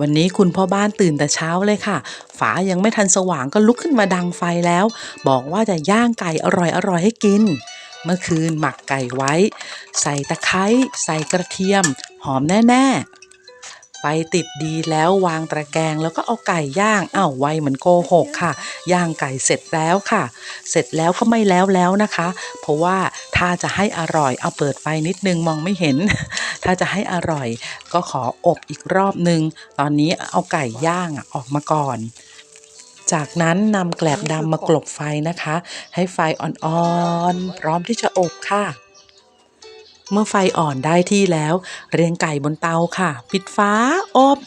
วันนี้คุณพ่อบ้านตื่นแต่เช้าเลยค่ะ ฝายังไม่ทันสว่างก็ลุกขึ้นมาดังไฟแล้ว บอกว่าจะย่างไก่อร่อยๆให้กิน เมื่อคืนหมักไก่ไว้ ใส่ตะไคร้ใส่กระเทียม หอมแน่ๆไฟติดดีแล้ววางตะแกรงแล้วก็เอาไก่ย่างอ้าวไวเหมือนโกหกค่ะ ย่างไก่เสร็จแล้วค่ะ เสร็จแล้วก็ไม่แล้วแล้วนะคะ เพราะว่าถ้าจะให้อร่อยเอาเปิดไฟนิดนึงมองไม่เห็น ถ้าจะให้อร่อย ก็ขออบอีกรอบนึง ตอนนี้เอาไก่ย่างออกมาก่อน จากนั้นนำแกลบดำมากลบไฟนะคะ ให้ไฟอ่อนๆ พร้อมที่จะอบค่ะเมื่อไฟอ่อนได้ที่แล้ว เรียงไก่บนเตาค่ะ ปิดฟ้าอบ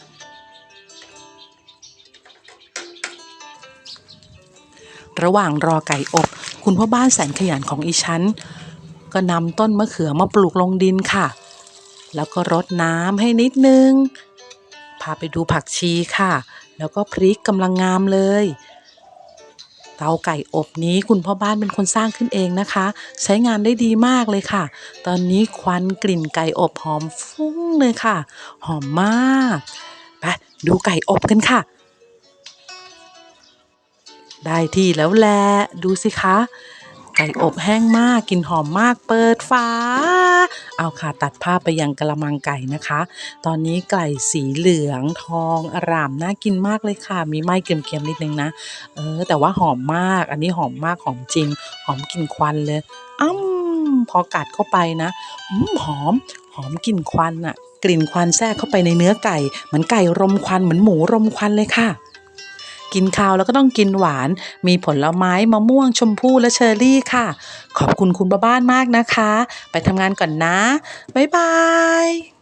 ระหว่างรอไก่อบ คุณพ่อบ้านแสนขยันของอีฉันก็นำต้นมะเขือมาปลูกลงดินค่ะ แล้วก็รดน้ำให้นิดนึง พาไปดูผักชีค่ะ แล้วก็พริกกำลังงามเลย เตาไก่อบนี้คุณพ่อบ้านเป็นคนสร้างขึ้นเองนะคะ ใช้งานได้ดีมากเลยค่ะ ตอนนี้ควันกลิ่นไก่อบหอมฟุ้งเลยค่ะ หอมมากไปดูไก่อบกันค่ะได้ที่แล้วแหละดูสิคะ ไก่อบแห้งมากกลิ่นหอมมากเปิดฝาเอาค่ะตัดภาพไปยังกระมังไก่นะคะ ตอนนี้ไก่สีเหลืองทองอร่ามน่ากินมากเลยค่ะ มีไหม้เกรียมๆนิดนึงนะเออแต่ว่าหอมมาก อันนี้หอมมากหอมจริง หอมกลิ่นควันเลยอ้ำพอกัดเข้าไปนะอืมหอมหอมกลิ่นควันอะกลิ่นควันแทรกเข้าไปในเนื้อไก่ เหมือนไก่รมควันเหมือนหมูรมควันเลยค่ะ กินข้าวแล้วก็ต้องกินหวาน มีผลไม้มะม่วงชมพู่และเชอร์รี่ค่ะ ขอบคุณคุณป้าบ้านมากนะคะ ไปทำงานก่อนนะ บ๊ายบาย